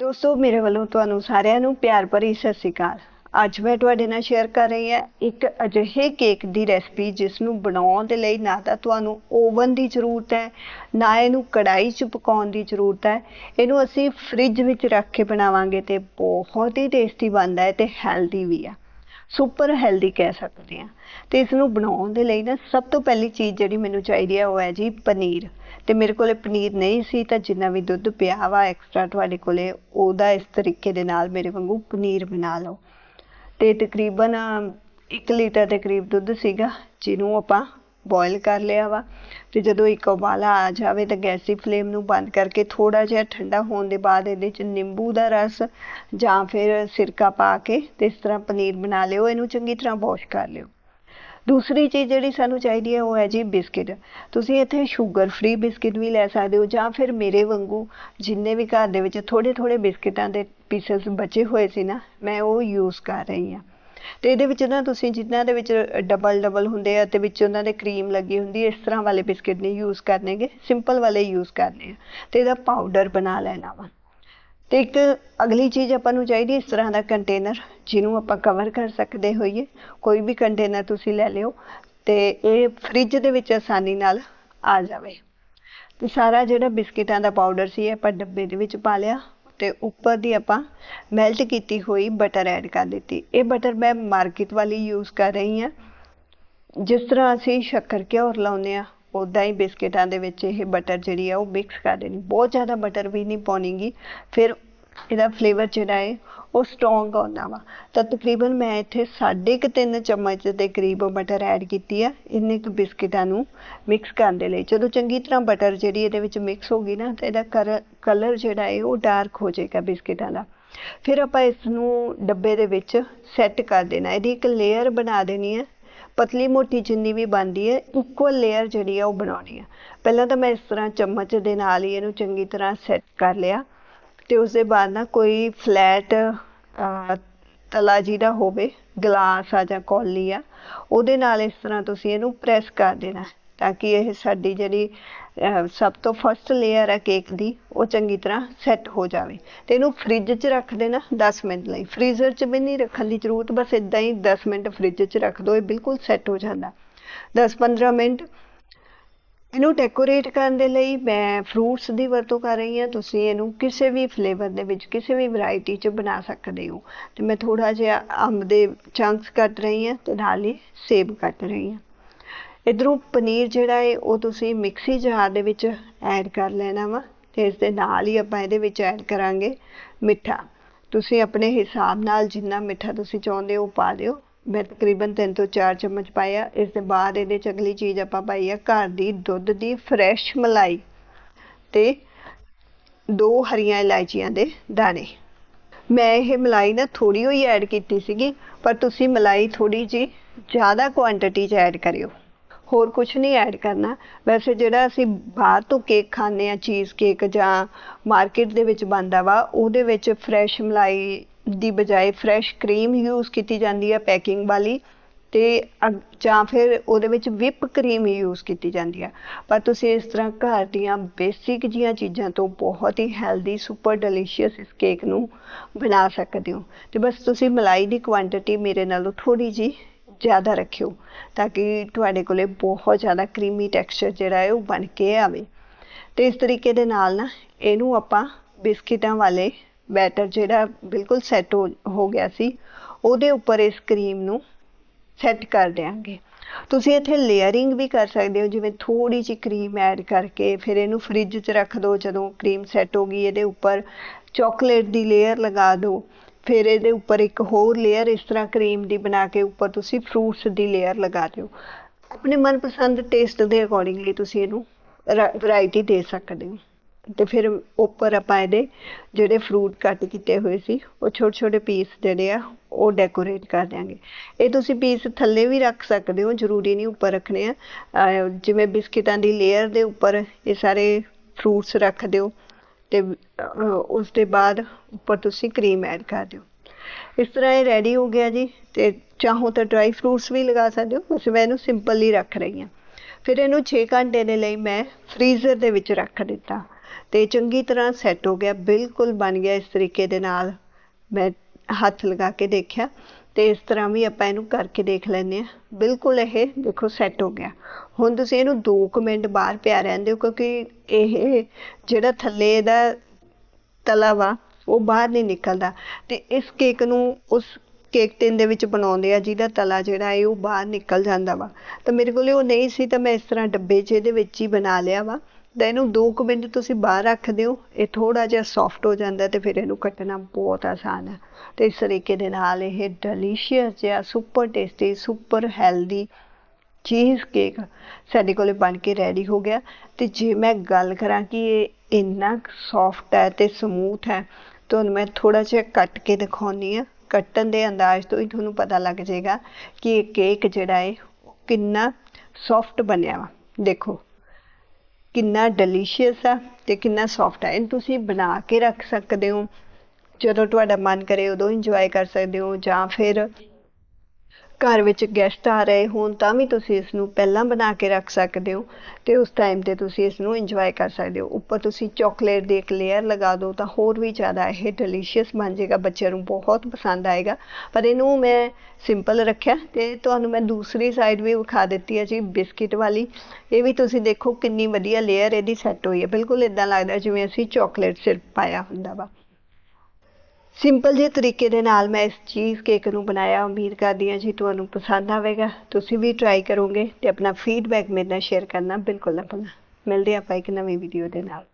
ਦੋਸਤੋ, ਮੇਰੇ ਵੱਲੋਂ ਤੁਹਾਨੂੰ ਸਾਰਿਆਂ ਨੂੰ ਪਿਆਰ ਭਰੀ ਸਤਿ ਸ਼੍ਰੀ ਅਕਾਲ। ਅੱਜ ਮੈਂ ਤੁਹਾਡੇ ਨਾਲ ਸ਼ੇਅਰ ਕਰ ਰਹੀ ਹਾਂ ਇੱਕ ਅਜਿਹੇ ਕੇਕ ਦੀ ਰੈਸਪੀ ਜਿਸ ਨੂੰ ਬਣਾਉਣ ਦੇ ਲਈ ਨਾ ਤਾਂ ਤੁਹਾਨੂੰ ਓਵਨ ਦੀ ਜ਼ਰੂਰਤ ਹੈ, ਨਾ ਇਹਨੂੰ ਕੜਾਈ 'ਚ ਪਕਾਉਣ ਦੀ ਜ਼ਰੂਰਤ ਹੈ। ਇਹਨੂੰ ਅਸੀਂ ਫ੍ਰਿਜ ਵਿੱਚ ਰੱਖ ਕੇ ਬਣਾਵਾਂਗੇ ਤੇ ਬਹੁਤ ਹੀ ਟੇਸਟੀ ਬਣਦਾ ਹੈ ਤੇ ਹੈਲਦੀ ਵੀ ਆ। ਸੁਪਰ ਹੈਲਦੀ ਕਹਿ ਸਕਦੇ ਆ ਤੇ ਇਸ ਨੂੰ ਬਣਾਉਣ ਦੇ ਲਈ ਨਾ ਸਭ ਤੋਂ ਪਹਿਲੀ ਚੀਜ਼ ਜਿਹੜੀ ਮੈਨੂੰ ਚਾਹੀਦੀ ਹੈ ਉਹ ਹੈ ਜੀ ਪਨੀਰ। ਤੇ ਮੇਰੇ ਕੋਲੇ ਪਨੀਰ ਨਹੀਂ ਸੀ ਤਾਂ ਜਿੰਨਾ ਵੀ ਦੁੱਧ ਪਿਆ ਵਾ ਐਕਸਟਰਾ ਤੁਹਾਡੇ ਕੋਲੇ, ਉਹਦਾ ਇਸ ਤਰੀਕੇ ਦੇ ਨਾਲ ਮੇਰੇ ਵਾਂਗੂ ਪਨੀਰ ਬਣਾ ਲਓ। ਤੇ ਤਕਰੀਬਨ 1 ਲੀਟਰ ਦੇ ਕਰੀਬ ਦੁੱਧ ਸੀਗਾ, ਜਿਹਨੂੰ ਆਪਾਂ ਬੋਇਲ ਕਰ ਲਿਆ ਵਾ ਤੇ ਜਦੋਂ ਇੱਕ ਉਬਾਲਾ ਆ ਜਾਵੇ ਤਾਂ ਗੈਸ ਦੀ ਫਲੇਮ ਨੂੰ ਬੰਦ ਕਰਕੇ ਥੋੜ੍ਹਾ ਜਿਹਾ ਠੰਡਾ ਹੋਣ ਦੇ ਬਾਅਦ ਇਹਦੇ ਚ ਨਿੰਬੂ ਦਾ ਰਸ ਜਾਂ ਫਿਰ ਸਿਰਕਾ ਪਾ ਕੇ ਤੇ ਇਸ ਤਰ੍ਹਾਂ ਪਨੀਰ ਬਣਾ ਲਿਓ, ਇਹਨੂੰ ਚੰਗੀ ਤਰ੍ਹਾਂ ਵਾਸ਼ ਕਰ ਲਿਓ। ਦੂਸਰੀ ਚੀਜ਼ ਜਿਹੜੀ ਸਾਨੂੰ ਚਾਹੀਦੀ ਹੈ ਉਹ ਹੈ ਜੀ ਬਿਸਕਿਟ। ਤੁਸੀਂ ਇੱਥੇ ਸ਼ੂਗਰ ਫ੍ਰੀ ਬਿਸਕਿਟ ਵੀ ਲੈ ਸਕਦੇ ਹੋ ਜਾਂ ਫਿਰ ਮੇਰੇ ਵਾਂਗੂ ਜਿੰਨੇ ਵੀ ਘਰ ਦੇ ਵਿੱਚ ਥੋੜੇ ਥੋੜੇ ਬਿਸਕਿਟਾਂ ਦੇ ਪੀਸਸ ਬਚੇ ਹੋਏ ਸੀ ਨਾ, ਮੈਂ ਉਹ ਯੂਜ਼ ਕਰ ਰਹੀ ਹਾਂ। ਤੇ ਇਹਦੇ ਵਿੱਚ ਨਾ ਤੁਸੀਂ ਜਿਨ੍ਹਾਂ ਦੇ ਵਿੱਚ ਡਬਲ ਡਬਲ ਹੁੰਦੇ ਆ ਤੇ ਵਿੱਚ ਉਹਨਾਂ ਦੇ ਕਰੀਮ ਲੱਗੀ ਹੁੰਦੀ ਇਸ ਤਰ੍ਹਾਂ ਵਾਲੇ ਬਿਸਕਿਟ ਨਹੀਂ ਯੂਜ਼ ਕਰਨੇਗੇ ਸਿੰਪਲ ਵਾਲੇ ਯੂਜ਼ ਕਰਨੇ ਆ। ਤੇ ਇਹਦਾ ਪਾਊਡਰ ਬਣਾ ਲੈਣਾ ਵਾ। ਤੇ ਇੱਕ ਅਗਲੀ ਚੀਜ਼ ਆਪਾਂ ਨੂੰ ਚਾਹੀਦੀ ਇਸ ਤਰ੍ਹਾਂ ਦਾ ਕੰਟੇਨਰ ਜਿਹਨੂੰ ਆਪਾਂ ਕਵਰ ਕਰ ਸਕਦੇ ਹੋਈਏ। ਕੋਈ ਵੀ ਕੰਟੇਨਰ ਤੁਸੀਂ ਲੈ ਲਿਓ ਤੇ ਇਹ ਫ੍ਰਿਜ ਦੇ ਵਿੱਚ ਆਸਾਨੀ ਨਾਲ ਆ ਜਾਵੇ। ਤੇ ਸਾਰਾ ਜਿਹੜਾ ਬਿਸਕਿਟਾਂ ਦਾ ਪਾਊਡਰ ਸੀ ਆਪਾਂ ਡੱਬੇ ਦੇ ਵਿੱਚ ਪਾ ਲਿਆ। ਤੇ ਉੱਪਰ ਦੀ ਆਪਾਂ ਮੈਲਟ ਕੀਤੀ ਹੋਈ ਬਟਰ ਐਡ ਕਰ ਦਿੱਤੀ। ਇਹ ਬਟਰ ਮੈਂ ਮਾਰਕੀਟ ਵਾਲੀ ਯੂਜ਼ ਕਰ ਰਹੀ ਹਾਂ। ਜਿਸ ਤਰ੍ਹਾਂ ਅਸੀਂ ਸ਼ੱਕਰ ਘਿਓਰ ਲਾਉਂਦੇ ਆ ਉਦਾਂ ਹੀ ਬਿਸਕਿਟਾਂ ਦੇ ਵਿੱਚ ਇਹ ਬਟਰ ਜਿਹੜੀ ਆ ਉਹ ਮਿਕਸ ਕਰ ਦੇਣੀ। ਬਹੁਤ ਜ਼ਿਆਦਾ ਬਟਰ ਵੀ ਨਹੀਂ ਪਾਉਣੀਗੀ। ਫਿਰ ਇਹਦਾ ਫਲੇਵਰ ਜਿਹੜਾ ਹੈ, ਉਹ ਸਟਰੋਂਗ ਆਉਂਦਾ ਵਾ ਤਾਂ ਤਕਰੀਬਨ ਮੈਂ ਇੱਥੇ ਸਾਢੇ ਕੁ ਤਿੰਨ ਚਮਚ ਦੇ ਕਰੀਬ ਬਟਰ ਐਡ ਕੀਤੀ ਆ। ਇੰਨੇ ਕੁ ਬਿਸਕਿਟਾਂ ਨੂੰ ਮਿਕਸ ਕਰਨ ਦੇ ਲਈ। ਜਦੋਂ ਚੰਗੀ ਤਰ੍ਹਾਂ ਬਟਰ ਜਿਹੜੀ ਇਹਦੇ ਵਿੱਚ ਮਿਕਸ ਹੋ ਗਈ ਨਾ, ਤਾਂ ਇਹਦਾ ਕਲਰ ਜਿਹੜਾ ਹੈ, ਉਹ ਡਾਰਕ ਹੋ ਜਾਏਗਾ ਬਿਸਕਿਟਾਂ ਦਾ। ਫਿਰ ਆਪਾਂ ਇਸ ਨੂੰ ਡੱਬੇ ਦੇ ਵਿੱਚ ਸੈੱਟ ਕਰ ਦੇਣਾ। ਇਹਦੀ ਇੱਕ ਲੇਅਰ ਬਣਾ ਦੇਣੀ ਹੈ ਪਤਲੀ ਮੋਟੀ ਜਿੰਨੀ ਵੀ ਬਣਦੀ ਹੈ ਇਕੁਅਲ ਲੇਅਰ ਜਿਹੜੀ ਆ, ਉਹ ਬਣਾਉਣੀ ਆ। ਪਹਿਲਾਂ ਤਾਂ ਮੈਂ ਇਸ ਤਰ੍ਹਾਂ ਚਮਚ ਦੇ ਨਾਲ ਹੀ ਇਹਨੂੰ ਚੰਗੀ ਤਰ੍ਹਾਂ ਸੈੱਟ ਕਰ ਲਿਆ। ਤੇ ਉਸ ਦੇ ਬਾਅਦ ਨਾ ਕੋਈ ਫਲੈਟ ਤਲਾ ਜਿਹਦਾ ਹੋਵੇ, ਗਲਾਸ ਆ ਜਾਂ ਕੌਲੀ ਆ, ਉਹਦੇ ਨਾਲ ਇਸ ਤਰ੍ਹਾਂ ਤੁਸੀਂ ਇਹਨੂੰ ਪ੍ਰੈਸ ਕਰ ਦੇਣਾ ਤਾਂ ਕਿ ਇਹ ਸਾਡੀ ਜਿਹੜੀ ਸਭ ਤੋਂ ਫਸਟ ਲੇਅਰ ਹੈ ਕੇਕ ਦੀ, ਉਹ ਚੰਗੀ ਤਰ੍ਹਾਂ ਸੈੱਟ ਹੋ ਜਾਵੇ। ਤੇ ਇਹਨੂੰ ਫ੍ਰਿਜ 'ਚ ਰੱਖ ਦੇਣਾ 10 ਮਿੰਟ ਲਈ। ਫ੍ਰੀਜ਼ਰ 'ਚ ਵੀ ਨਹੀਂ ਰੱਖਣ ਦੀ ਜ਼ਰੂਰਤ, ਬਸ ਇਦਾਂ ਹੀ 10 ਮਿੰਟ ਫ੍ਰਿਜ 'ਚ ਰੱਖ ਦਿਓ ਇਹ ਬਿਲਕੁਲ ਸੈੱਟ ਹੋ ਜਾਂਦਾ। 10-15 ਮਿੰਟ ਇਹਨੂੰ ਡੈਕੋਰੇਟ ਕਰਨ ਦੇ ਲਈ ਮੈਂ ਫਰੂਟਸ ਦੀ ਵਰਤੋਂ ਕਰ ਰਹੀ ਹਾਂ। ਤੁਸੀਂ ਇਹਨੂੰ ਕਿਸੇ ਵੀ ਫਲੇਵਰ ਦੇ ਵਿੱਚ, ਕਿਸੇ ਵੀ ਵੈਰਾਈਟੀ 'ਚ ਬਣਾ ਸਕਦੇ ਹੋ। ਤੇ ਮੈਂ ਥੋੜਾ ਜਿਹਾ ਅੰਬ ਦੇ ਚੰਕਸ ਕੱਟ ਰਹੀ ਹਾਂ ਤੇ ਨਾਲ ਹੀ ਸੇਬ ਕੱਟ ਰਹੀ ਹਾਂ। ਇਧਰੋਂ ਪਨੀਰ ਜਿਹੜਾ ਹੈ, ਉਹ ਤੁਸੀਂ ਮਿਕਸੀ ਜਾਰ ਦੇ ਵਿੱਚ ਐਡ ਕਰ ਲੈਣਾ ਵਾ ਤੇ ਇਸ ਦੇ ਨਾਲ ਹੀ ਆਪਾਂ ਇਹਦੇ ਵਿੱਚ ਐਡ ਕਰਾਂਗੇ ਮਿੱਠਾ। ਤੁਸੀਂ ਆਪਣੇ ਹਿਸਾਬ ਨਾਲ ਜਿੰਨਾ ਮਿੱਠਾ ਤੁਸੀਂ ਚਾਹੁੰਦੇ ਹੋ ਪਾ ਦਿਓ। ਮੈਂ ਤਕਰੀਬਨ 3 ਤੋਂ 4 ਚਮਚ ਪਾਇਆ। ਇਸ ਦੇ ਬਾਅਦ ਇਹਦੇ ਚ ਅਗਲੀ ਚੀਜ਼ ਆਪਾਂ ਪਾਈ ਆ ਘਰ ਦੀ ਦੁੱਧ ਦੀ ਫਰੈਸ਼ ਮਲਾਈ ਤੇ ਦੋ ਹਰੀਆਂ ਇਲਾਇਚੀਆਂ ਦੇ ਦਾਣੇ। ਮੈਂ ਇਹ ਮਲਾਈ ਨਾ ਥੋੜੀ ਹੋਈ ਐਡ ਕੀਤੀ ਸੀਗੀ, ਪਰ ਤੁਸੀਂ ਮਲਾਈ ਥੋੜੀ ਜੀ ਜ਼ਿਆਦਾ ਕੁਆਂਟੀਟੀ 'ਚ ਐਡ ਕਰਿਓ। ਹੋਰ ਕੁਝ ਨਹੀਂ ਐਡ ਕਰਨਾ। ਵੈਸੇ ਜਿਹੜਾ ਅਸੀਂ ਬਾਹਰ ਤੋਂ ਕੇਕ ਖਾਂਦੇ ਆ ਚੀਜ਼ ਕੇਕ ਜਾਂ ਮਾਰਕੀਟ ਦੇ ਵਿੱਚ ਬਣਦਾ ਵਾ, ਉਹਦੇ ਵਿੱਚ ਫਰੈਸ਼ ਮਲਾਈ ਦੀ ਬਜਾਏ ਫਰੈਸ਼ ਕਰੀਮ ਯੂਜ਼ ਕੀਤੀ ਜਾਂਦੀ ਹੈ ਪੈਕਿੰਗ ਵਾਲੀ ਤੇ ਜਾਂ ਫਿਰ ਉਹਦੇ ਵਿੱਚ ਵਿਪ ਕਰੀਮ ਯੂਜ਼ ਕੀਤੀ ਜਾਂਦੀ ਹੈ। ਪਰ ਤੁਸੀਂ ਇਸ ਤਰ੍ਹਾਂ ਘਰ ਦੀਆਂ ਬੇਸਿਕ ਜੀਆਂ ਚੀਜ਼ਾਂ ਤੋਂ ਬਹੁਤ ਹੀ ਹੈਲਦੀ ਸੁਪਰ ਡਿਲੀਸ਼ੀਅਸ ਇਸ ਕੇਕ ਨੂੰ ਬਣਾ ਸਕਦੇ ਹੋ। ਤੇ ਬਸ ਤੁਸੀਂ ਮਲਾਈ ਦੀ ਕੁਆਂਟੀਟੀ ਮੇਰੇ ਨਾਲੋਂ ਥੋੜੀ ਜੀ ਜ਼ਿਆਦਾ ਰੱਖਿਓ ਤਾਂ ਕਿ ਤੁਹਾਡੇ ਕੋਲੇ ਬਹੁਤ ਜ਼ਿਆਦਾ ਕਰੀਮੀ ਟੈਕਸਚਰ ਜਿਹੜਾ ਹੈ ਉਹ ਬਣ ਕੇ ਆਵੇ। ਤੇ ਇਸ ਤਰੀਕੇ ਦੇ ਨਾਲ ਨਾ ਇਹਨੂੰ ਆਪਾਂ ਬਿਸਕਿਟਾਂ ਵਾਲੇ ਬੈਟਰ ਜਿਹੜਾ ਬਿਲਕੁਲ ਸੈੱਟ ਹੋ ਗਿਆ ਸੀ, ਉਹਦੇ ਉੱਪਰ ਇਸ ਕਰੀਮ ਨੂੰ ਸੈੱਟ ਕਰ ਦਿਆਂਗੇ। ਤੁਸੀਂ ਇੱਥੇ ਲੇਅਰਿੰਗ ਵੀ ਕਰ ਸਕਦੇ ਹੋ, ਜਿਵੇਂ ਥੋੜੀ ਜਿਹੀ ਕਰੀਮ ਐਡ ਕਰਕੇ, ਫਿਰ ਇਹਨੂੰ ਫ੍ਰਿਜ 'ਚ ਰੱਖ ਦਿਓ ਜਦੋਂ ਕਰੀਮ ਸੈੱਟ ਹੋ ਗਈ, ਇਹਦੇ ਉੱਪਰ ਚਾਕਲੇਟ ਦੀ ਲੇਅਰ ਲਗਾ ਦਿਓ ਫਿਰ ਇਹਦੇ ਉੱਪਰ ਇੱਕ ਹੋਰ ਲੇਅਰ ਇਸ ਤਰ੍ਹਾਂ ਕਰੀਮ ਦੀ ਬਣਾ ਕੇ ਉੱਪਰ ਤੁਸੀਂ ਫਰੂਟਸ ਦੀ ਲੇਅਰ ਲਗਾ ਦਿਓ। ਆਪਣੇ ਮਨਪਸੰਦ ਟੇਸਟ ਦੇ ਅਕੋਰਡਿੰਗਲੀ ਤੁਸੀਂ ਇਹਨੂੰ ਵੈਰਾਈਟੀ ਦੇ ਸਕਦੇ ਹੋ। ਤੇ ਫਿਰ ਉੱਪਰ ਆਪਾਂ ਇਹਦੇ ਜਿਹੜੇ ਫਰੂਟ ਕੱਟ ਕੀਤੇ ਹੋਏ ਸੀ, ਉਹ ਛੋਟੇ ਛੋਟੇ ਪੀਸ ਜਿਹੜੇ ਆ, ਉਹ ਡੈਕੋਰੇਟ ਕਰ ਦਿਆਂਗੇ। ਇਹ ਤੁਸੀਂ ਪੀਸ ਥੱਲੇ ਵੀ ਰੱਖ ਸਕਦੇ ਹੋ, ਜ਼ਰੂਰੀ ਨਹੀਂ ਉੱਪਰ ਰੱਖਣੇ ਆ। ਜਿਵੇਂ ਬਿਸਕਿਟਾਂ ਦੀ ਲੇਅਰ ਦੇ ਉੱਪਰ ਇਹ ਸਾਰੇ ਫਰੂਟਸ ਰੱਖ ਦਿਓ ਤੇ ਉਸ ਦੇ ਬਾਅਦ ਉੱਪਰ ਤੁਸੀਂ ਕਰੀਮ ਐਡ ਕਰ ਦਿਓ। ਇਸ ਤਰ੍ਹਾਂ ਇਹ ਰੈਡੀ ਹੋ ਗਿਆ ਜੀ, ਤੇ ਚਾਹੋ ਤਾਂ ਡਰਾਈ ਫਰੂਟਸ ਵੀ ਲਗਾ ਸਕਦੇ ਹੋ, ਵੈਸੇ ਮੈਂ ਇਹਨੂੰ ਸਿੰਪਲ ਹੀ ਰੱਖ ਰਹੀ ਹਾਂ। ਫਿਰ ਇਹਨੂੰ 6 ਘੰਟੇ ਦੇ ਲਈ ਮੈਂ ਫ੍ਰੀਜ਼ਰ ਦੇ ਵਿੱਚ ਰੱਖ ਦਿੱਤਾ। ਤੇ ਚੰਗੀ ਤਰ੍ਹਾਂ ਸੈੱਟ ਹੋ ਗਿਆ, ਬਿਲਕੁਲ ਬਣ ਗਿਆ ਇਸ ਤਰੀਕੇ ਦੇ ਨਾਲ। ਮੈਂ ਹੱਥ ਲਗਾ ਕੇ ਦੇਖਿਆ ਅਤੇ ਇਸ ਤਰ੍ਹਾਂ ਵੀ ਆਪਾਂ ਇਹਨੂੰ ਕਰਕੇ ਦੇਖ ਲੈਂਦੇ ਹਾਂ। ਬਿਲਕੁਲ ਇਹ ਦੇਖੋ ਸੈੱਟ ਹੋ ਗਿਆ। ਹੁਣ ਤੁਸੀਂ ਇਹਨੂੰ ਦੋ ਕੁ ਮਿੰਟ ਬਾਹਰ ਪਿਆ ਰਹਿਣ ਦਿਓ ਕਿਉਂਕਿ ਇਹ ਜਿਹੜਾ ਥੱਲੇ ਇਹਦਾ ਤਲਾ ਵਾ, ਉਹ ਬਾਹਰ ਨਹੀਂ ਨਿਕਲਦਾ। ਅਤੇ ਇਸ ਕੇਕ ਨੂੰ ਉਸ ਕੇਕ ਟਿਨ ਦੇ ਵਿੱਚ ਬਣਾਉਂਦੇ ਆ, ਜਿਹਦਾ ਤਲਾ ਜਿਹੜਾ ਹੈ ਉਹ ਬਾਹਰ ਨਿਕਲ ਜਾਂਦਾ ਵਾ। ਤਾਂ ਮੇਰੇ ਕੋਲੇ ਉਹ ਨਹੀਂ ਸੀ, ਤਾਂ ਮੈਂ ਇਸ ਤਰ੍ਹਾਂ ਡੱਬੇ 'ਚ ਇਹਦੇ ਵਿੱਚ ਹੀ ਬਣਾ ਲਿਆ ਵਾ। ਤਾਂ ਇਹਨੂੰ 2 ਕੁ ਮਿੰਟ ਤੁਸੀਂ ਬਾਹਰ ਰੱਖ ਦਿਓ, ਇਹ ਥੋੜਾ ਜਿਹਾ ਸੌਫਟ ਹੋ ਜਾਂਦਾ ਤੇ ਫਿਰ ਇਹਨੂੰ ਕੱਟਣਾ ਬਹੁਤ ਆਸਾਨ ਹੈ। ਤੇ ਇਸ ਤਰੀਕੇ ਦੇ ਨਾਲ ਇਹ ਡੈਲੀਸ਼ੀਅਸ ਜਿਹਾ ਸੁਪਰ ਟੇਸਟੀ ਸੁਪਰ ਹੈਲਦੀ ਚੀਜ਼ ਕੇਕ ਸਾਡੇ ਕੋਲੇ ਬਣ ਕੇ ਰੈਡੀ ਹੋ ਗਿਆ। ਤੇ ਜੇ ਮੈਂ ਗੱਲ ਕਰਾਂ ਕਿ ਇਹ ਇੰਨਾ ਸੌਫਟ ਹੈ ਤੇ ਸਮੂਥ ਹੈ ਤੁਹਾਨੂੰ ਮੈਂ ਥੋੜਾ ਜਿਹਾ ਕੱਟ ਕੇ ਦਿਖਾਉਣੀ ਆ ਕੱਟਣ ਦੇ ਅੰਦਾਜ਼ ਤੋਂ ਹੀ ਤੁਹਾਨੂੰ ਪਤਾ ਲੱਗ ਜਾਏਗਾ ਕਿ ਇਹ ਕੇਕ ਜਿਹੜਾ ਹੈ, ਉਹ ਕਿੰਨਾ ਸੌਫਟ ਬਣਿਆ ਵਾ। ਦੇਖੋ। ਕਿੰਨਾ ਡਿਲੀਸ਼ੀਅਸ ਆ ਤੇ ਕਿੰਨਾ ਸੌਫਟ ਆ। ਇਹਨੂੰ ਤੁਸੀਂ ਬਣਾ ਕੇ ਰੱਖ ਸਕਦੇ ਹੋ। ਜਦੋਂ ਤੁਹਾਡਾ ਮਨ ਕਰੇ ਉਦੋਂ ਇੰਜੋਏ ਕਰ ਸਕਦੇ ਹੋ ਜਾਂ ਫਿਰ ਘਰ ਵਿੱਚ ਗੈਸਟ ਆ ਰਹੇ ਹੋਣ, ਤਾਂ ਵੀ ਤੁਸੀਂ ਇਸ ਨੂੰ ਪਹਿਲਾਂ ਬਣਾ ਕੇ ਰੱਖ ਸਕਦੇ ਹੋ ਅਤੇ ਉਸ ਟਾਈਮ ਤੇ ਤੁਸੀਂ ਇਸ ਨੂੰ ਇੰਜੋਏ ਕਰ ਸਕਦੇ ਹੋ। ਉੱਪਰ ਤੁਸੀਂ ਚੋਕਲੇਟ ਦੀ ਇੱਕ ਲੇਅਰ ਲਗਾ ਦਿਓ ਤਾਂ ਹੋਰ ਵੀ ਜ਼ਿਆਦਾ ਇਹ ਡਿਲੀਸ਼ੀਅਸ ਬਣ ਜਾਏਗਾ, ਬੱਚਿਆਂ ਨੂੰ ਬਹੁਤ ਪਸੰਦ ਆਏਗਾ। ਪਰ ਇਹਨੂੰ ਮੈਂ ਸਿੰਪਲ ਰੱਖਿਆ ਅਤੇ ਤੁਹਾਨੂੰ ਮੈਂ ਦੂਸਰੀ ਸਾਈਡ ਵੀ ਵਿਖਾ ਦਿੱਤੀ ਹੈ ਜੀ ਬਿਸਕਿਟ ਵਾਲੀ। ਇਹ ਵੀ ਤੁਸੀਂ ਦੇਖੋ ਕਿੰਨੀ ਵਧੀਆ ਲੇਅਰ ਇਹਦੀ ਸੈੱਟ ਹੋਈ ਹੈ। ਬਿਲਕੁਲ ਇਦਾਂ ਲੱਗਦਾ ਜਿਵੇਂ ਅਸੀਂ ਚੋਕਲੇਟ ਸਿਰਫ ਪਾਇਆ ਹੁੰਦਾ ਵਾ। ਸਿੰਪਲ ਜਿਹੇ ਤਰੀਕੇ ਦੇ ਨਾਲ ਮੈਂ ਇਸ ਚੀਜ਼ ਕੇਕ ਨੂੰ ਬਣਾਇਆ। ਉਮੀਦ ਕਰਦੀ ਹਾਂ ਜੀ ਤੁਹਾਨੂੰ ਪਸੰਦ ਆਵੇਗਾ। ਤੁਸੀਂ ਵੀ ਟਰਾਈ ਕਰੋਗੇ ਤੇ ਆਪਣਾ ਫੀਡਬੈਕ ਮੇਰੇ ਨਾਲ ਸ਼ੇਅਰ ਕਰਨਾ ਬਿਲਕੁਲ ਨਾ ਭੁੱਲਣਾ। ਮਿਲਦੇ ਆਪਾਂ ਇੱਕ ਨਵੀਂ ਵੀਡੀਓ ਦੇ ਨਾਲ।